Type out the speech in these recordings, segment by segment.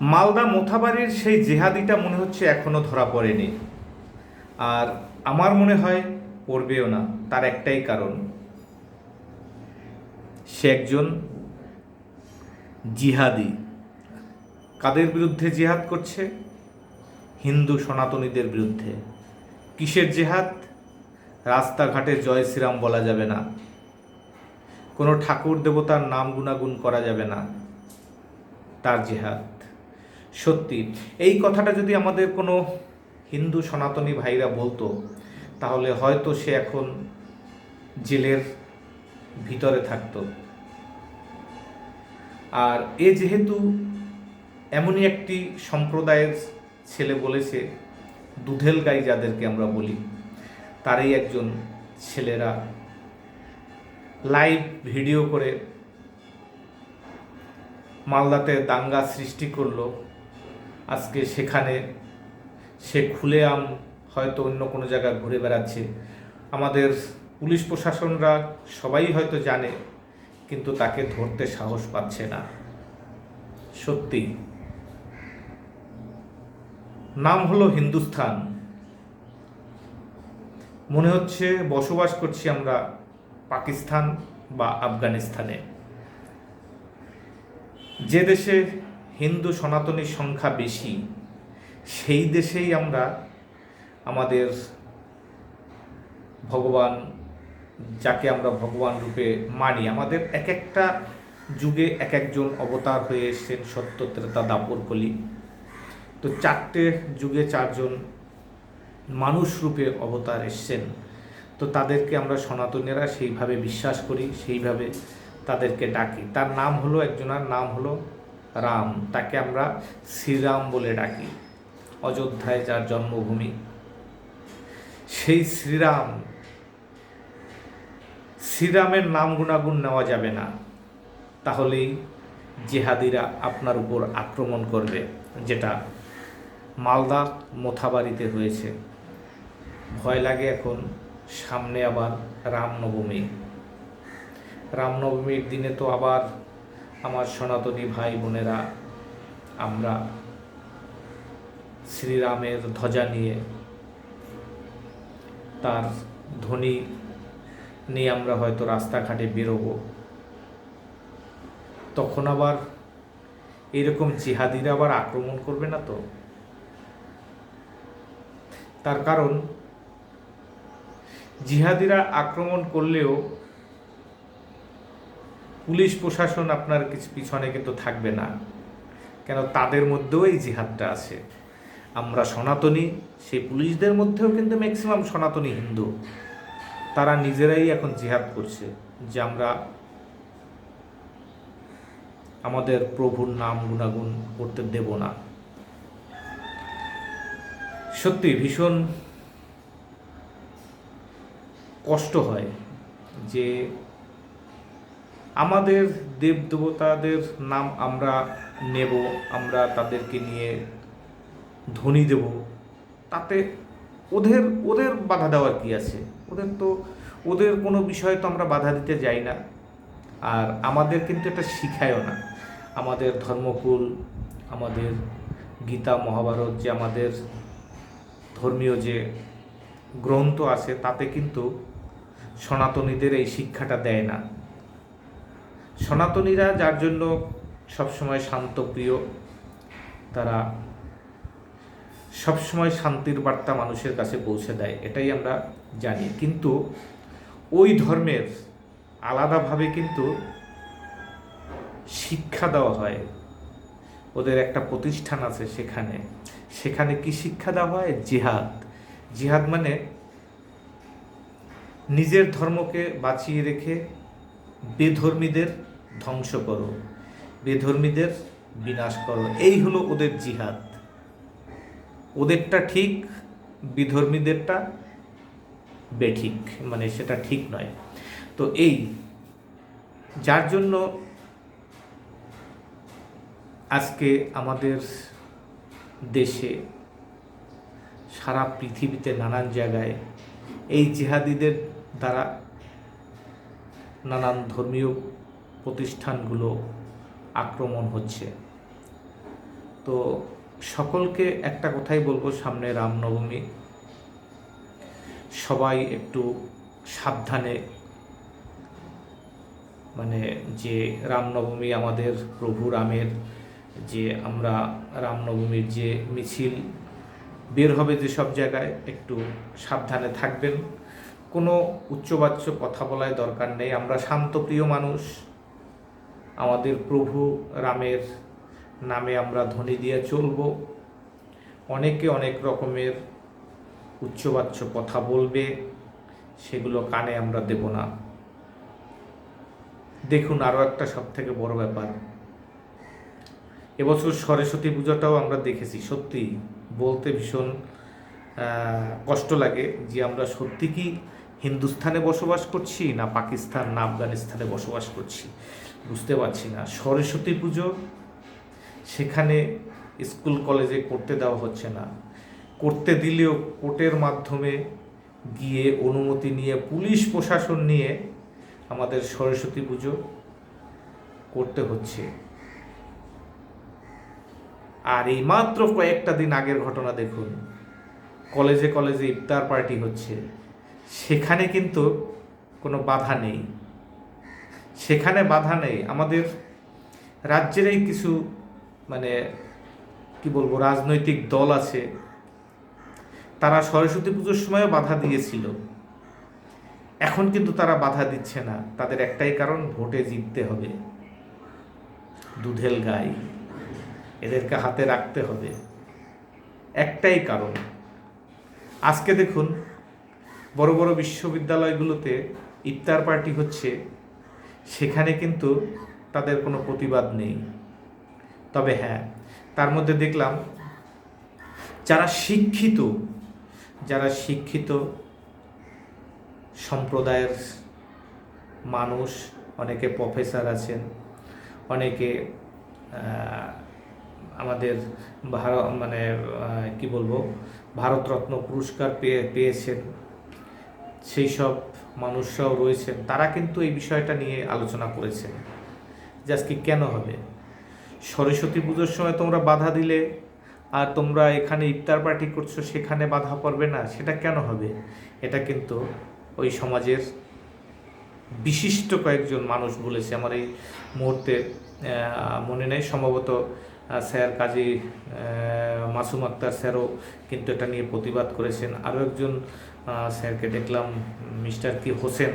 মালদা মোথাবাড়ির সেই জেহাদিটা মনে হচ্ছে এখনও ধরা পড়েনি। আর আমার মনে হয় পড়বেও না, তার একটাই কারণ। সে একজন জিহাদি। কাদের বিরুদ্ধে জিহাদ করছে? হিন্দু সনাতনীদের বিরুদ্ধে। কিসের জেহাদ? রাস্তাঘাটে জয় শ্রীরাম বলা যাবে না। কোনো ঠাকুর দেবতার নাম গুণাগুণ করা যাবে না। তার জেহাদ। সত্যি। এই কথাটা যদি আমাদের কোনো হিন্দু সনাতনী ভাইরা বলতো, তাহলে হয়তো সে এখন জেলের ভিতরে থাকতো। আর এ যেহেতু এমনই একটি সম্প্রদায়ের ছেলে বলেছে, দুধেল গাই যাদেরকে আমরা বলি, তারই একজন ছেলেরা লাইভ ভিডিও করে মালদাতে দাঙ্গা সৃষ্টি করল। আজকে সেখানে সে খুলে আম হয়তো অন্য কোনো জায়গায় ঘুরে বেড়াচ্ছে। আমাদের পুলিশ প্রশাসনরা সবাই হয়তো জানে, কিন্তু তাকে ধরতে সাহস পাচ্ছে না। সত্যি। নাম হলো হিন্দুস্থান। মনে হচ্ছে বসবাস করছি আমরা পাকিস্তান বা আফগানিস্তানে। যে দেশে হিন্দু সনাতনী সংখ্যা বেশি, সেই দেশেই আমরা আমাদের ভগবান, যাকে আমরা ভগবান রূপে মানি। আমাদের এক একটা যুগে এক একজন অবতার হয়ে এসেছেন সত্য, ত্রেতা, দাপর কলি। তো চারটে যুগে চারজন মানুষ রূপে অবতার এসছেন। তো তাদেরকে আমরা সনাতনীরা সেইভাবে বিশ্বাস করি, সেইভাবে তাদেরকে ডাকি। তার নাম হলো, একজনের নাম হলো রাম, তাকে আমরা শ্রীরাম বলে ডাকি, অযোধ্যায় যার জন্মভূমি। সেই শ্রীরাম, শ্রীরামের নাম গুণাগুণ নেওয়া যাবে না। তাহলেই জেহাদিরা আপনার উপর আক্রমণ করবে, যেটা মালদা মোথাবাড়িতে হয়েছে। ভয় লাগে এখন, সামনে আবার রামনবমী। রামনবমীর দিনে তো আবার আমার সনাতনী ভাই বোনেরা, আমরা শ্রীরামের ধ্বজা নিয়ে, তার ধ্বনি নিয়ে আমরা হয়তো রাস্তাঘাটে বেরোবো। তখন আবার এরকম জিহাদিরা আবার আক্রমণ করবে না তো? তার কারণ, জিহাদিরা আক্রমণ করলেও পুলিশ প্রশাসন আপনার কিছু পিছনে কিন্তু থাকবে না। কেন তাদের মধ্যেও এই জিহাদটা আছে। আমরা সনাতনী, সেই পুলিশদের মধ্যেও কিন্তু ম্যাক্সিমাম সনাতনী হিন্দু। তারা নিজেরাই এখন জিহাদ করছে যে আমরা আমাদের প্রভুর নাম, গুণাগুণ করতে দেব না। সত্যি ভীষণ কষ্ট হয় যে আমাদের দেব দেবতাদের নাম আমরা নেব, আমরা তাদেরকে নিয়ে ধ্বনি দেব। তাতে ওদের ওদের বাধা দেওয়ার কি আছে? ওদের তো, ওদের কোনো বিষয়ে তো আমরা বাধা দিতে যাই না। আর আমাদের কিন্তু এটা শিখায়ও না। আমাদের ধর্মকুল, আমাদের গীতা মহাভারত যে আমাদের ধর্মীয় যে গ্রন্থ আছে, তাতে কিন্তু সনাতনীদের এই শিক্ষাটা দেয় না। সনাতনীরা যার জন্য সবসময় শান্তপ্রিয় তারা সবসময় শান্তির বার্তা মানুষের কাছে পৌঁছে দেয়, এটাই আমরা জানি। কিন্তু ওই ধর্মের আলাদাভাবে কিন্তু শিক্ষা দেওয়া হয়। ওদের একটা প্রতিষ্ঠান আছে সেখানে। সেখানে কি শিক্ষা দেওয়া হয়? জিহাদ। জিহাদ মানে নিজের ধর্মকে বাঁচিয়ে রেখে বেধর্মীদের ধ্বংস করো, বেধর্মীদের বিনাশ করো। এই হলো ওদের জিহাদ। ওদেরটা ঠিক, বিধর্মীদেরটা বেঠিক মানে সেটা ঠিক নয়। তো এই, যার জন্য আজকে আমাদের দেশে সারা পৃথিবীতে নানান জায়গায় এই জেহাদিদের দ্বারা নানান ধর্মীয় প্রতিষ্ঠানগুলো আক্রমণ হচ্ছে। তো সকলকে একটা কথাই বলব সামনে রামনবমী। সবাই একটু সাবধানে মানে যে রামনবমী আমাদের প্রভু রামের যে আমরা রামনবমীর যে মিছিল বের হবে যে সব জায়গায় একটু সাবধানে থাকবেন। কোনো উচ্চবাচ্য কথা বলায় দরকার নেই। আমরা শান্তপ্রিয় মানুষ। আমাদের প্রভু রামের নামে আমরা ধ্বনি দিয়ে চলব। অনেকে অনেক রকমের উচ্চবাচ্য কথা বলবে, সেগুলো কানে আমরা দেব না। দেখুন আরও একটা সব থেকে বড় ব্যাপার। এবছর সরস্বতী পূজাটাও আমরা দেখেছি সত্যি বলতে ভীষণ কষ্ট লাগে যে আমরা সত্যি কি হিন্দুস্থানে বসবাস করছি না পাকিস্তান, না আফগানিস্তানে বসবাস করছি? বুঝতে পারছি না। সরস্বতী পুজো, সেখানে স্কুল, কলেজে করতে দেওয়া হচ্ছে না। করতে দিলেও কোর্টের মাধ্যমে গিয়ে অনুমতি নিয়ে, পুলিশ প্রশাসন নিয়ে আমাদের সরস্বতী পুজো করতে হচ্ছে। আর এই মাত্র কয়েকটা দিন আগের ঘটনা দেখুন। কলেজে কলেজে ইফতার পার্টি হচ্ছে। সেখানে কিন্তু কোনো বাধা নেই। সেখানে বাধা নেই। আমাদের রাজ্যেরই কিছু মানে কি বলব, রাজনৈতিক দল আছে। তারা সরস্বতী পুজোর সময়ও বাধা দিয়েছিল। এখন কিন্তু তারা বাধা দিচ্ছে না। তাদের একটাই কারণ, ভোটে জিততে হবে। দুধেল গাই, এদেরকে হাতে রাখতে হবে। একটাই কারণ। আজকে দেখুন বড় বড় বিশ্ববিদ্যালয়গুলোতে ইফতার পার্টি হচ্ছে, সেখানে কিন্তু তাদের কোনো প্রতিবাদ নেই। তবে হ্যাঁ তার মধ্যে দেখলাম যারা শিক্ষিত যারা শিক্ষিত সম্প্রদায়ের মানুষ, অনেকে প্রফেসর আছেন, অনেকে আমাদের ভারত মানে কি বলব, ভারতরত্ন পুরস্কার পেয়ে, পেয়েছেন। সেই সব মানুষরাও রয়েছেন, তারা কিন্তু এই বিষয়টা নিয়ে আলোচনা করেছেন যে আজকে কেন হবে? সরস্বতী পুজোর সময় তোমরা বাধা দিলে আর তোমরা এখানে ইফতার পার্টি করছ, সেখানে বাধা পড়বে না, সেটা কেন হবে? এটা কিন্তু ওই সমাজের বিশিষ্ট কয়েকজন মানুষ বলেছে। আমার এই মুহূর্তে মনে নেই, সম্ভবত স্যার কাজী মাসুম আক্তার স্যারও কিন্তু এটা নিয়ে প্রতিবাদ করেছেন। আরও একজন স্যারকে দেখলাম, মিস্টার কি হোসেন?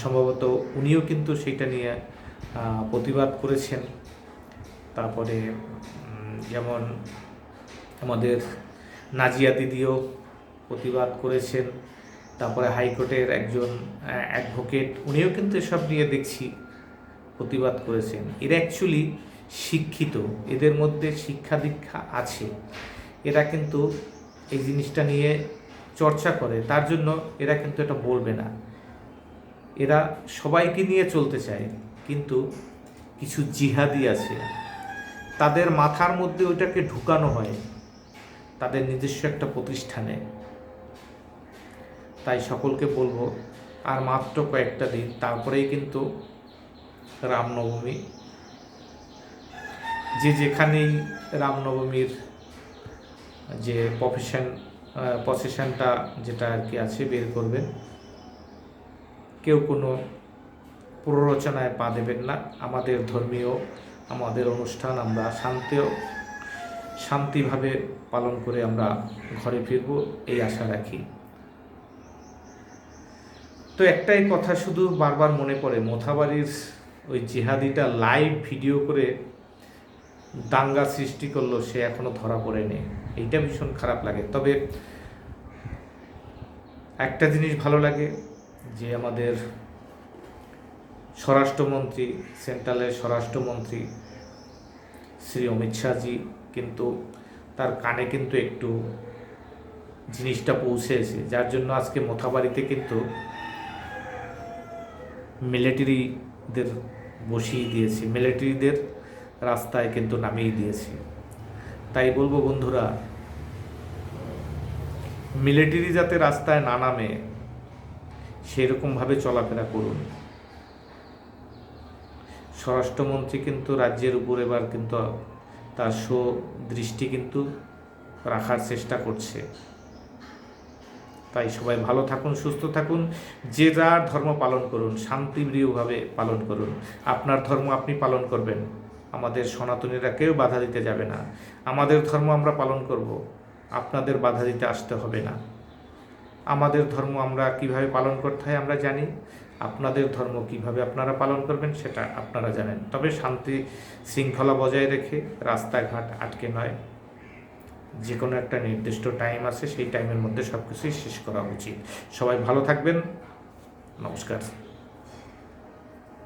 সম্ভবত উনিও কিন্তু সেইটা নিয়ে প্রতিবাদ করেছেন। তারপরে যেমন আমাদের নাজিয়া দিদিও প্রতিবাদ করেছেন। তারপরে হাইকোর্টের একজন অ্যাডভোকেট, উনিও কিন্তু এসব নিয়ে দেখছি, প্রতিবাদ করেছেন। এরা অ্যাকচুয়ালি শিক্ষিত, এদের মধ্যে শিক্ষা দীক্ষা আছে। এরা কিন্তু এই জিনিসটা নিয়ে চর্চা করে, তার জন্য এরা কিন্তু এটা বলবে না। এরা সবাইকে নিয়ে চলতে চায়, কিন্তু কিছু জিহাদি আছে, তাদের মাথার মধ্যে ওইটাকে ঢুকানো হয়, তাদের নিজস্ব একটা প্রতিষ্ঠানে। তাই সকলকে বলব, আর মাত্র কয়েকটা দিন, তারপরেই কিন্তু রামনবমী। যে যেখানেই রামনবমীর যে প্রফেশন প্রসেশনটা যেটা আর কি আছে, বের করবেন কেউ কোনো প্ররোচনায় পা দেবেন না। আমাদের ধর্মীয়, আমাদের অনুষ্ঠান, আমরা শান্তিও শান্তিভাবে পালন করে আমরা ঘরে ফিরব, এই আশা রাখি। তো একটাই কথা শুধু বারবার মনে পড়ে, মোথাবাড়ির ওই জিহাদিটা লাইভ ভিডিও করে দাঙ্গা সৃষ্টি করল, সে এখনও ধরা পড়েনি। এইটা ভীষণ খারাপ লাগে। তবে একটা জিনিস ভালো লাগে যে আমাদের স্বরাষ্ট্রমন্ত্রী, সেন্ট্রালের স্বরাষ্ট্রমন্ত্রী শ্রী অমিত শাহজি কিন্তু তার কানে কিন্তু একটু জিনিসটা পৌঁছেছে, যার জন্য আজকে মোথাবাড়িতে কিন্তু মিলিটারিদের বসিয়ে দিয়েছে। মিলিটারিদের রাস্তায় কিন্তু নামিয়ে দিয়েছে। তাই বলব বন্ধুরা মিলিটারি যাতে রাস্তায় না নামে, সেরকমভাবে চলাফেরা করুন। স্বরাষ্ট্রমন্ত্রী কিন্তু রাজ্যের উপর এবার কিন্তু তার সো দৃষ্টি কিন্তু রাখার চেষ্টা করছে। তাই সবাই ভালো থাকুন, সুস্থ থাকুন, যে যার ধর্ম পালন করুন, শান্তিপ্রিয়ভাবে পালন করুন। আপনার ধর্ম আপনি পালন করবেন। আমাদের সনাতনীরা কেউ বাধা দিতে যাবে না। আমাদের ধর্ম আমরা পালন করব। আপনাদের বাধা দিতে আসতে হবে না। আমাদের ধর্ম আমরা কীভাবে পালন করতে হয় আমরা জানি। আপনাদের ধর্ম কীভাবে আপনারা পালন করবেন সেটা আপনারা জানেন। তবে শান্তি শৃঙ্খলা বজায় রেখে রাস্তাঘাট আটকে নয়। যে কোনো একটা নির্দিষ্ট টাইম আছে সেই টাইমের মধ্যে সব কিছুই শেষ করা উচিত। সবাই ভালো থাকবেন। নমস্কার।